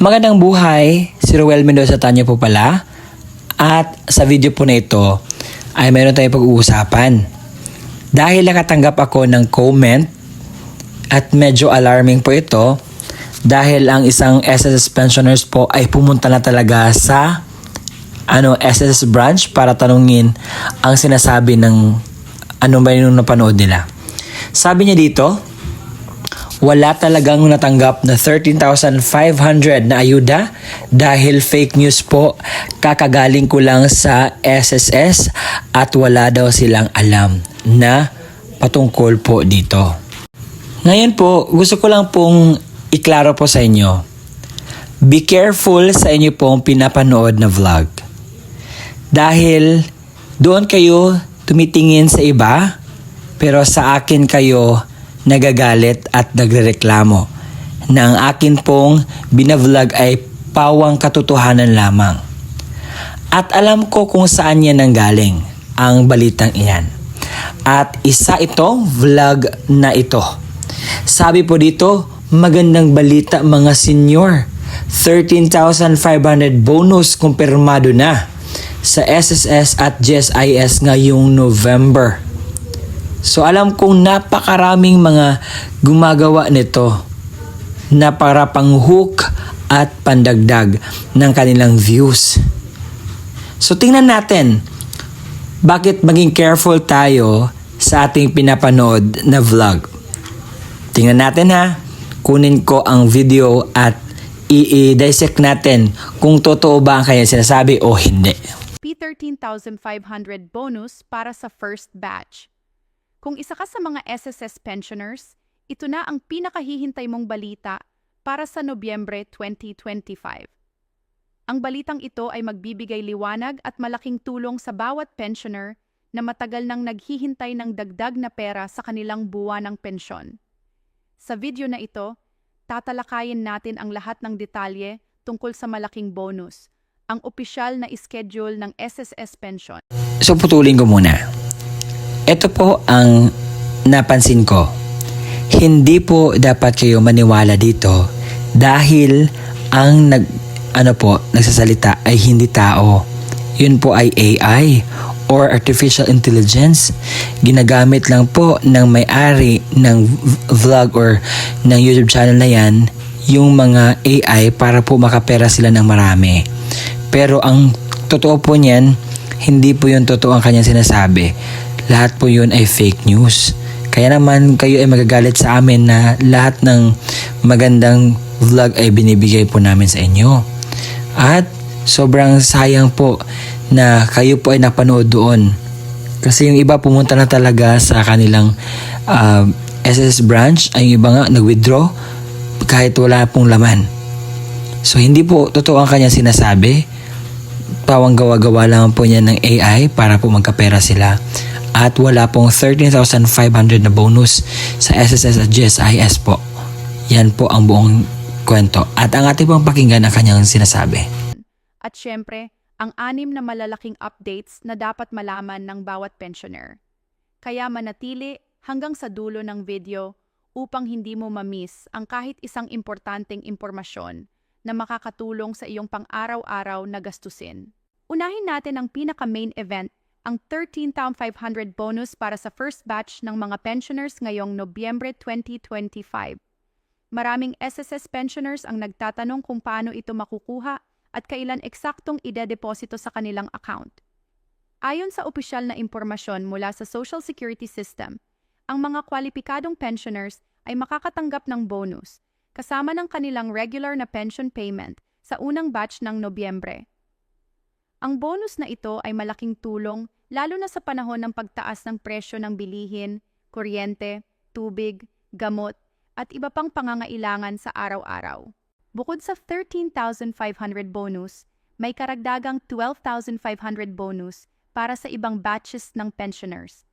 Magandang buhay, si Ruel Mendoza Tanyo po pala. At sa video po na ito ay mayroon tayong pag-uusapan. Dahil nakatanggap ako ng comment at medyo alarming po ito dahil ang isang SSS pensioners po ay pumunta na talaga sa ano SSS branch para tanungin ang sinasabi ng ano ba yung napanood nila. Sabi niya dito, wala talagang natanggap na 13,500 na ayuda dahil fake news po. Kakagaling ko lang sa SSS at wala daw silang alam na patungkol po dito. Ngayon po, gusto ko lang pong iklaro po sa inyo. Be careful sa inyo pong pinapanood na vlog. Dahil doon kayo tumitingin sa iba, pero sa akin kayo nagagalit at nagrereklamo na ang akin pong binavlog ay pawang katotohanan lamang. At alam ko kung saan yan nanggaling ang balitang iyan. At isa itong vlog na ito. Sabi po dito, magandang balita mga senior. 13,500 bonus kumpirmado na sa SSS at GSIS ngayong November. So alam kong napakaraming mga gumagawa nito na para pang hook at pandagdag ng kanilang views. So tingnan natin bakit maging careful tayo sa ating pinapanood na vlog. Tingnan natin ha. Kunin ko ang video at i-dissect natin kung totoo ba ang kanya sinasabi o hindi. P13,500 bonus para sa first batch. Kung isa ka sa mga SSS pensioners, ito na ang pinakahihintay mong balita para sa Nobyembre 2025. Ang balitang ito ay magbibigay liwanag at malaking tulong sa bawat pensioner na matagal nang naghihintay ng dagdag na pera sa kanilang buwan ng pensyon. Sa video na ito, tatalakayin natin ang lahat ng detalye tungkol sa malaking bonus, ang opisyal na schedule ng SSS pension. So putulin ko muna. Ito po ang napansin ko. Hindi po dapat kayo maniwala dito dahil ang nag ano po nagsasalita ay hindi tao. Yun po ay AI or artificial intelligence. Ginagamit lang po ng may-ari ng vlog or ng YouTube channel na yan yung mga AI para po makapera sila ng marami. Pero ang totoo po niyan, hindi po yun totoo ang kanyang sinasabi. Lahat po yun ay fake news. Kaya naman kayo ay magagalit sa amin na lahat ng magandang vlog ay binibigay po namin sa inyo. At sobrang sayang po na kayo po ay napanood doon. Kasi yung iba pumunta na talaga sa kanilang uh, SS branch, ay yung iba nga nag-withdraw kahit wala pong laman. So hindi po totoo ang kanyang sinasabi. Pawang gawa-gawa lang po niya ng AI para po magkapera sila. At wala pong 13,500 na bonus sa SSS at GSIS po. Yan po ang buong kwento. At ang ating pong pakinggan ang kanyang sinasabi. At syempre, ang anim na malalaking updates na dapat malaman ng bawat pensioner. Kaya manatili hanggang sa dulo ng video upang hindi mo mamiss ang kahit isang importanteng impormasyon na makakatulong sa iyong pang-araw-araw na gastusin. Unahin natin ang pinaka-main event, ang 13,500 bonus para sa first batch ng mga pensioners ngayong Nobyembre 2025. Maraming SSS pensioners ang nagtatanong kung paano ito makukuha at kailan eksaktong idedeposito sa kanilang account. Ayon sa opisyal na impormasyon mula sa Social Security System, ang mga kwalipikadong pensioners ay makakatanggap ng bonus kasama ng kanilang regular na pension payment sa unang batch ng Nobyembre. Ang bonus na ito ay malaking tulong lalo na sa panahon ng pagtaas ng presyo ng bilihin, kuryente, tubig, gamot, at iba pang pangangailangan sa araw-araw. Bukod sa 13,500 bonus, may karagdagang 12,500 bonus para sa ibang batches ng pensioners.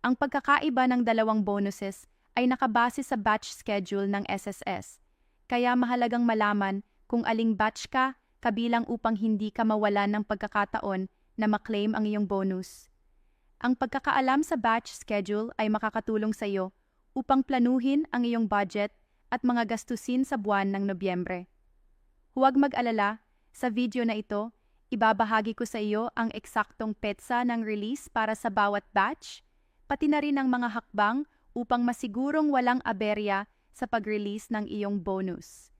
Ang pagkakaiba ng dalawang bonuses ay nakabase sa batch schedule ng SSS, kaya mahalagang malaman kung aling batch ka kabilang upang hindi ka mawalan ng pagkakataon na maklaim ang iyong bonus. Ang pagkakaalam sa batch schedule ay makakatulong sa iyo upang planuhin ang iyong budget at mga gastusin sa buwan ng Nobyembre. Huwag mag-alala, sa video na ito, ibabahagi ko sa iyo ang eksaktong petsa ng release para sa bawat batch, pati na rin ang mga hakbang upang masigurong walang aberya sa pag-release ng iyong bonus.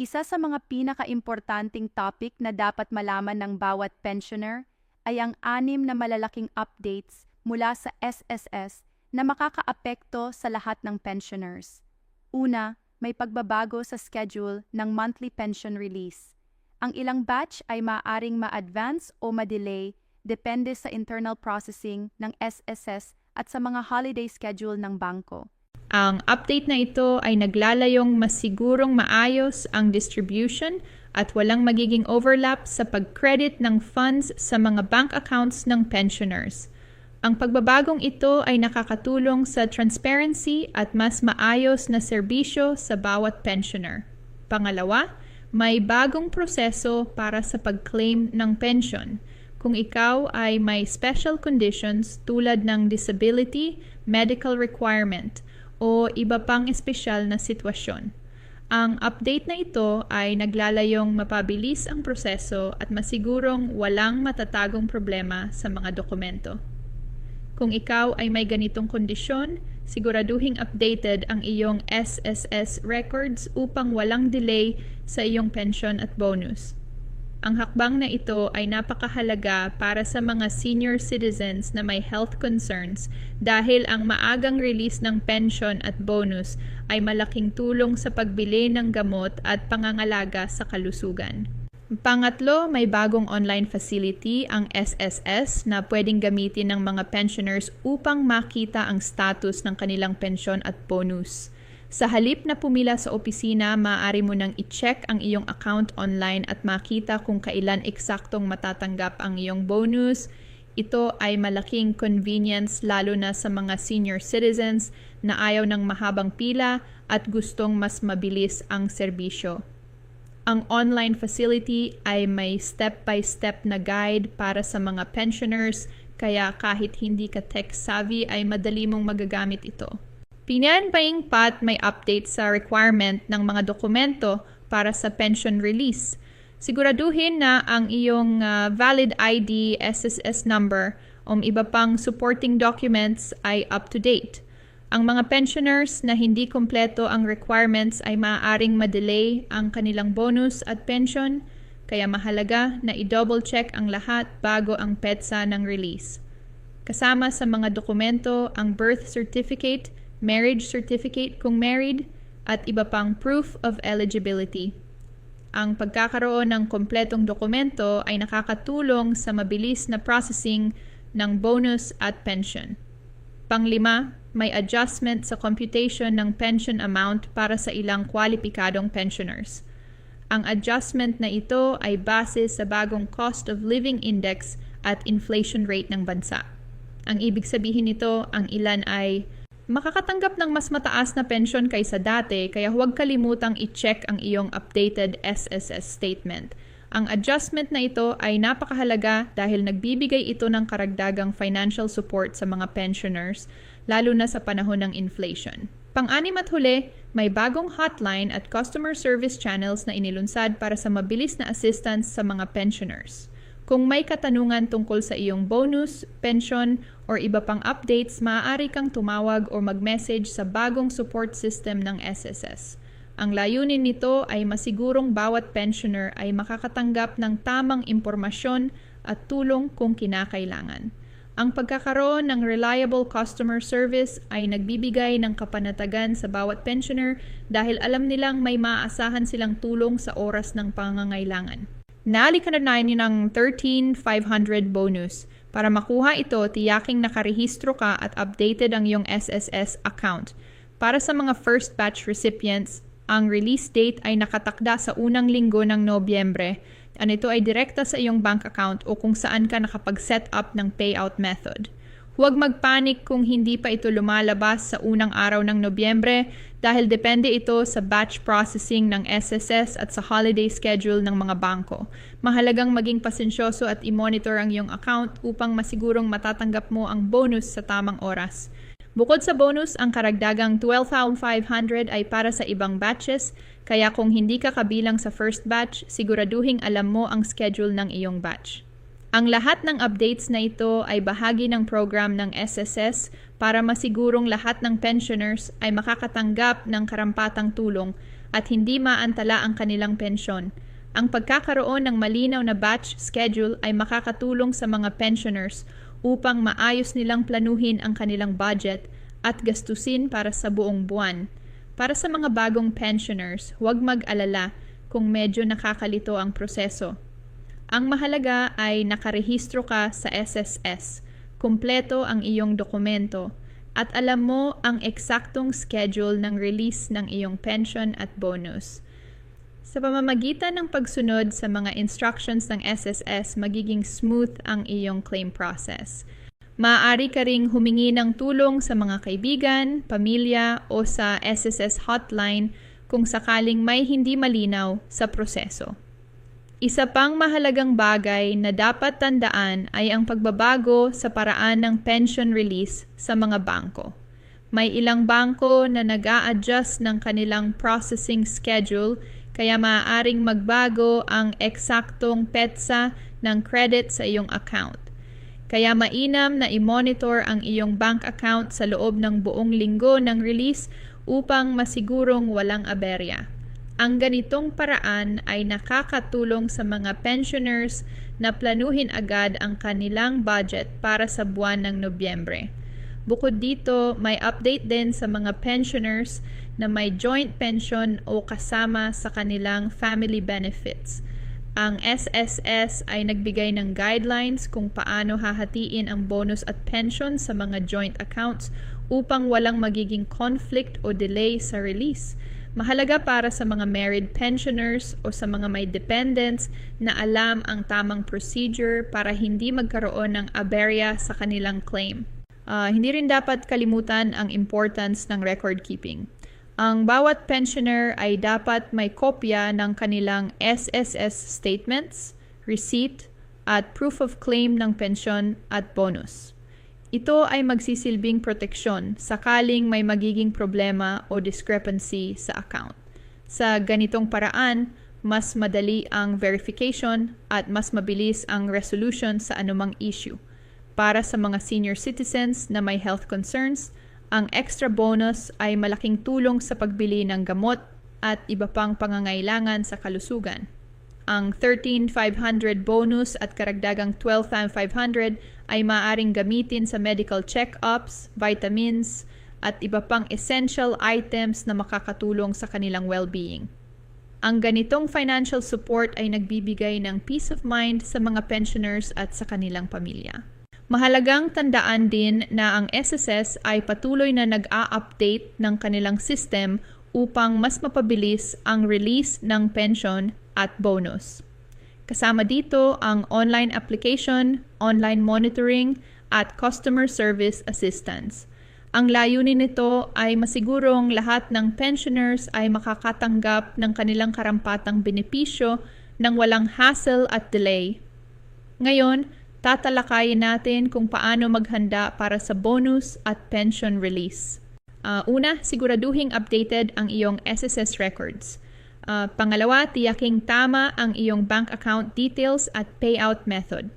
Isa sa mga pinaka-importanting topic na dapat malaman ng bawat pensioner ay ang anim na malalaking updates mula sa SSS na makakaapekto sa lahat ng pensioners. Una, may pagbabago sa schedule ng monthly pension release. Ang ilang batch ay maaaring ma-advance o ma-delay depende sa internal processing ng SSS at sa mga holiday schedule ng bangko. Ang update na ito ay naglalayong masigurong maayos ang distribution at walang magiging overlap sa pag-credit ng funds sa mga bank accounts ng pensioners. Ang pagbabagong ito ay nakakatulong sa transparency at mas maayos na serbisyo sa bawat pensioner. Pangalawa, may bagong proseso para sa pag-claim ng pension. Kung ikaw ay may special conditions tulad ng disability, medical requirement, o iba pang espesyal na sitwasyon. Ang update na ito ay naglalayong mapabilis ang proseso at masigurong walang matatagong problema sa mga dokumento. Kung ikaw ay may ganitong kondisyon, siguraduhing updated ang iyong SSS records upang walang delay sa iyong pension at bonus. Ang hakbang na ito ay napakahalaga para sa mga senior citizens na may health concerns dahil ang maagang release ng pension at bonus ay malaking tulong sa pagbili ng gamot at pangangalaga sa kalusugan. Pangatlo, may bagong online facility ang SSS na pwedeng gamitin ng mga pensioners upang makita ang status ng kanilang pensyon at bonus. Sa halip na pumila sa opisina, maaari mo nang i-check ang iyong account online at makita kung kailan eksaktong matatanggap ang iyong bonus. Ito ay malaking convenience lalo na sa mga senior citizens na ayaw ng mahabang pila at gustong mas mabilis ang serbisyo. Ang online facility ay may step-by-step na guide para sa mga pensioners kaya kahit hindi ka tech-savvy ay madali mong magagamit ito. Pinanbaying pat may update sa requirement ng mga dokumento para sa pension release. Siguraduhin na ang iyong uh, valid ID, SSS number, o iba pang supporting documents ay up to date. Ang mga pensioners na hindi kompleto ang requirements ay maaaring madelay ang kanilang bonus at pension, kaya mahalaga na i-double check ang lahat bago ang petsa ng release. Kasama sa mga dokumento ang birth certificate, marriage certificate kung married, at iba pang proof of eligibility. Ang pagkakaroon ng kompletong dokumento ay nakakatulong sa mabilis na processing ng bonus at pension. Panglima, may adjustment sa computation ng pension amount para sa ilang kwalipikadong pensioners. Ang adjustment na ito ay base sa bagong cost of living index at inflation rate ng bansa. Ang ibig sabihin nito, ang ilan ay makakatanggap ng mas mataas na pension kaysa dati kaya huwag kalimutang i-check ang iyong updated SSS statement. Ang adjustment na ito ay napakahalaga dahil nagbibigay ito ng karagdagang financial support sa mga pensioners lalo na sa panahon ng inflation. Pang-anim at huli, may bagong hotline at customer service channels na inilunsad para sa mabilis na assistance sa mga pensioners. Kung may katanungan tungkol sa iyong bonus, pension, or iba pang updates, maaari kang tumawag o mag-message sa bagong support system ng SSS. Ang layunin nito ay masigurong bawat pensioner ay makakatanggap ng tamang impormasyon at tulong kung kinakailangan. Ang pagkakaroon ng reliable customer service ay nagbibigay ng kapanatagan sa bawat pensioner dahil alam nilang may maaasahan silang tulong sa oras ng pangangailangan. Naali ka na na ng 13,500 bonus. Para makuha ito, tiyaking nakarehistro ka at updated ang iyong SSS account. Para sa mga first batch recipients, ang release date ay nakatakda sa unang linggo ng Nobyembre at ito ay direkta sa iyong bank account o kung saan ka nakapag-set up ng payout method. Huwag magpanik kung hindi pa ito lumalabas sa unang araw ng Nobyembre dahil depende ito sa batch processing ng SSS at sa holiday schedule ng mga bangko. Mahalagang maging pasensyoso at i-monitor ang iyong account upang masigurong matatanggap mo ang bonus sa tamang oras. Bukod sa bonus, ang karagdagang 12,500 ay para sa ibang batches, Kaya kung hindi ka kabilang sa first batch, siguraduhing alam mo ang schedule ng iyong batch. Ang lahat ng updates na ito ay bahagi ng program ng SSS para masigurong lahat ng pensioners ay makakatanggap ng karampatang tulong at hindi maantala ang kanilang pensyon. Ang pagkakaroon ng malinaw na batch schedule ay makakatulong sa mga pensioners upang maayos nilang planuhin ang kanilang budget at gastusin para sa buong buwan. Para sa mga bagong pensioners, huwag mag-alala kung medyo nakakalito ang proseso. Ang mahalaga ay nakarehistro ka sa SSS, kumpleto ang iyong dokumento, at alam mo ang eksaktong schedule ng release ng iyong pension at bonus. Sa pamamagitan ng pagsunod sa mga instructions ng SSS, magiging smooth ang iyong claim process. Maaari ka ring humingi ng tulong sa mga kaibigan, pamilya o sa SSS hotline kung sakaling may hindi malinaw sa proseso. Isa pang mahalagang bagay na dapat tandaan ay ang pagbabago sa paraan ng pension release sa mga bangko. May ilang bangko na nag adjust ng kanilang processing schedule kaya maaaring magbago ang eksaktong petsa ng credit sa iyong account. Kaya mainam na i-monitor ang iyong bank account sa loob ng buong linggo ng release upang masigurong walang aberya. Ang ganitong paraan ay nakakatulong sa mga pensioners na planuhin agad ang kanilang budget para sa buwan ng Nobyembre. Bukod dito, may update din sa mga pensioners na may joint pension o kasama sa kanilang family benefits. Ang SSS ay nagbigay ng guidelines kung paano hahatiin ang bonus at pension sa mga joint accounts upang walang magiging conflict o delay sa release. Mahalaga para sa mga married pensioners o sa mga may dependents na alam ang tamang procedure para hindi magkaroon ng aberya sa kanilang claim. Ah, hindi rin dapat kalimutan ang importance ng record keeping. Ang bawat pensioner ay dapat may kopya ng kanilang SSS statements, receipt, at proof of claim ng pensyon at bonus. Ito ay magsisilbing proteksyon sakaling may magiging problema o discrepancy sa account. Sa ganitong paraan, mas madali ang verification at mas mabilis ang resolution sa anumang issue. Para sa mga senior citizens na may health concerns, ang extra bonus ay malaking tulong sa pagbili ng gamot at iba pang pangangailangan sa kalusugan. Ang 13,500 bonus at karagdagang 12,500 ay maaaring gamitin sa medical check-ups, vitamins, at iba pang essential items na makakatulong sa kanilang well-being. Ang ganitong financial support ay nagbibigay ng peace of mind sa mga pensioners at sa kanilang pamilya. Mahalagang tandaan din na ang SSS ay patuloy na nag-a-update ng kanilang system upang mas mapabilis ang release ng pension at bonus. Kasama dito ang online application, online monitoring, at customer service assistance. Ang layunin nito ay masigurong lahat ng pensioners ay makakatanggap ng kanilang karampatang benepisyo ng walang hassle at delay. Ngayon, tatalakayin natin kung paano maghanda para sa bonus at pension release. Uh, una, siguraduhing updated ang iyong SSS records. Uh, pangalawa, tiyaking tama ang iyong bank account details at payout method.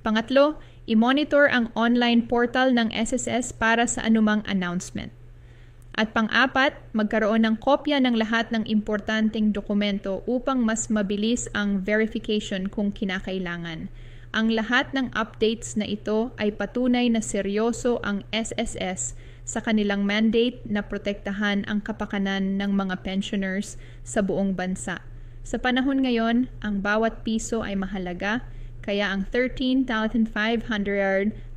Pangatlo, i-monitor ang online portal ng SSS para sa anumang announcement. At pang-apat, magkaroon ng kopya ng lahat ng importanteng dokumento upang mas mabilis ang verification kung kinakailangan. Ang lahat ng updates na ito ay patunay na seryoso ang SSS sa kanilang mandate na protektahan ang kapakanan ng mga pensioners sa buong bansa. Sa panahon ngayon, ang bawat piso ay mahalaga, kaya ang 13,500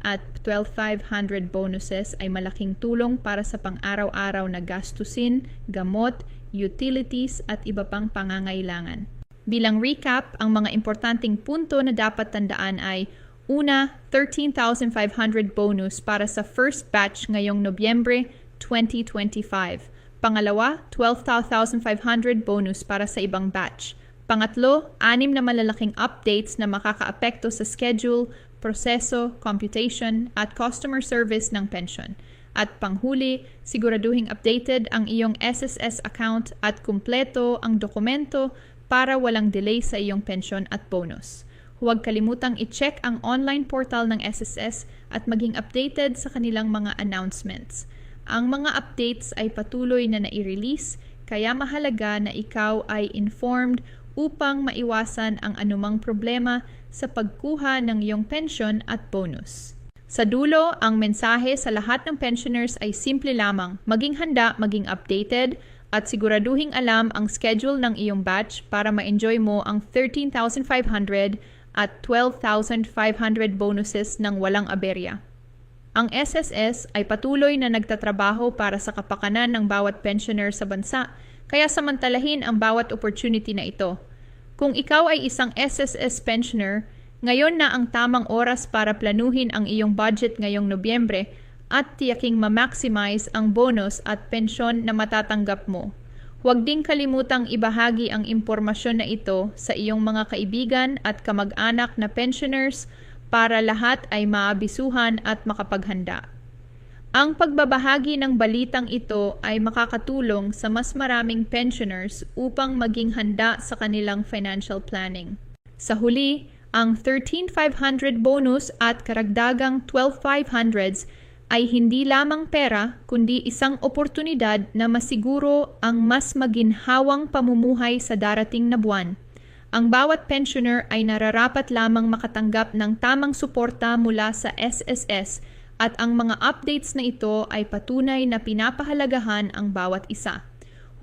at 12,500 bonuses ay malaking tulong para sa pang-araw-araw na gastusin, gamot, utilities at iba pang pangangailangan. Bilang recap, ang mga importanteng punto na dapat tandaan ay Una, 13,500 bonus para sa first batch ngayong Nobyembre 2025. Pangalawa, 12,500 bonus para sa ibang batch. Pangatlo, anim na malalaking updates na makakaapekto sa schedule, proseso, computation, at customer service ng pension. At panghuli, siguraduhing updated ang iyong SSS account at kumpleto ang dokumento para walang delay sa iyong pensyon at bonus. Huwag kalimutang i-check ang online portal ng SSS at maging updated sa kanilang mga announcements. Ang mga updates ay patuloy na nai-release, kaya mahalaga na ikaw ay informed upang maiwasan ang anumang problema sa pagkuha ng iyong pension at bonus. Sa dulo, ang mensahe sa lahat ng pensioners ay simple lamang, maging handa, maging updated, at siguraduhing alam ang schedule ng iyong batch para ma-enjoy mo ang 13,500 at 12,500 bonuses ng walang aberya. Ang SSS ay patuloy na nagtatrabaho para sa kapakanan ng bawat pensioner sa bansa, kaya samantalahin ang bawat opportunity na ito. Kung ikaw ay isang SSS pensioner, ngayon na ang tamang oras para planuhin ang iyong budget ngayong Nobyembre at tiyaking ma-maximize ang bonus at pensyon na matatanggap mo. Huwag ding kalimutang ibahagi ang impormasyon na ito sa iyong mga kaibigan at kamag-anak na pensioners para lahat ay maabisuhan at makapaghanda. Ang pagbabahagi ng balitang ito ay makakatulong sa mas maraming pensioners upang maging handa sa kanilang financial planning. Sa huli, ang 13,500 bonus at karagdagang 12,500s ay hindi lamang pera kundi isang oportunidad na masiguro ang mas maginhawang pamumuhay sa darating na buwan. Ang bawat pensioner ay nararapat lamang makatanggap ng tamang suporta mula sa SSS at ang mga updates na ito ay patunay na pinapahalagahan ang bawat isa.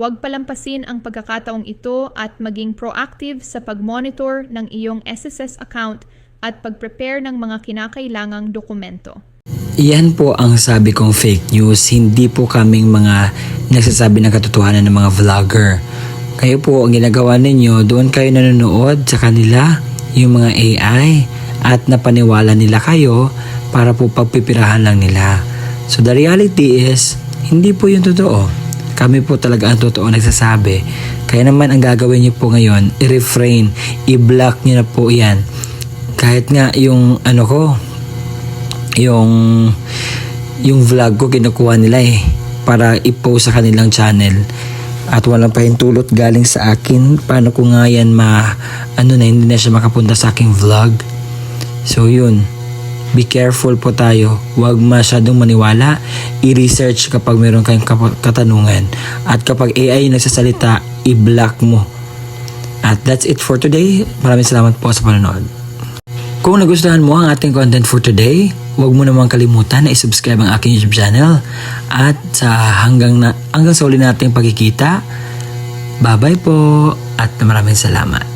Huwag palampasin ang pagkakataong ito at maging proactive sa pag-monitor ng iyong SSS account at pag-prepare ng mga kinakailangang dokumento. Yan po ang sabi kong fake news. Hindi po kaming mga nagsasabi ng katotohanan ng mga vlogger. Kayo po, ang ginagawa ninyo, doon kayo nanonood sa kanila, yung mga AI, at napaniwala nila kayo para po pagpipirahan lang nila. So the reality is, hindi po yung totoo. Kami po talaga ang totoo nagsasabi. Kaya naman ang gagawin niyo po ngayon, i-refrain, i-block niyo na po yan. Kahit nga yung ano ko, yung yung vlog ko kinukuha nila eh para i-post sa kanilang channel at walang pahintulot galing sa akin paano ko nga yan ma ano na hindi na siya makapunta sa aking vlog so yun be careful po tayo. Huwag masyadong maniwala. I-research kapag meron kayong katanungan. At kapag AI nagsasalita i-block mo. At that's it for today. Maraming salamat po sa panonood. Kung nagustuhan mo ang ating content for today, huwag mo namang kalimutan na isubscribe ang aking YouTube channel. At sa hanggang, na, hanggang sa uli nating pagkikita, bye-bye po at maraming salamat.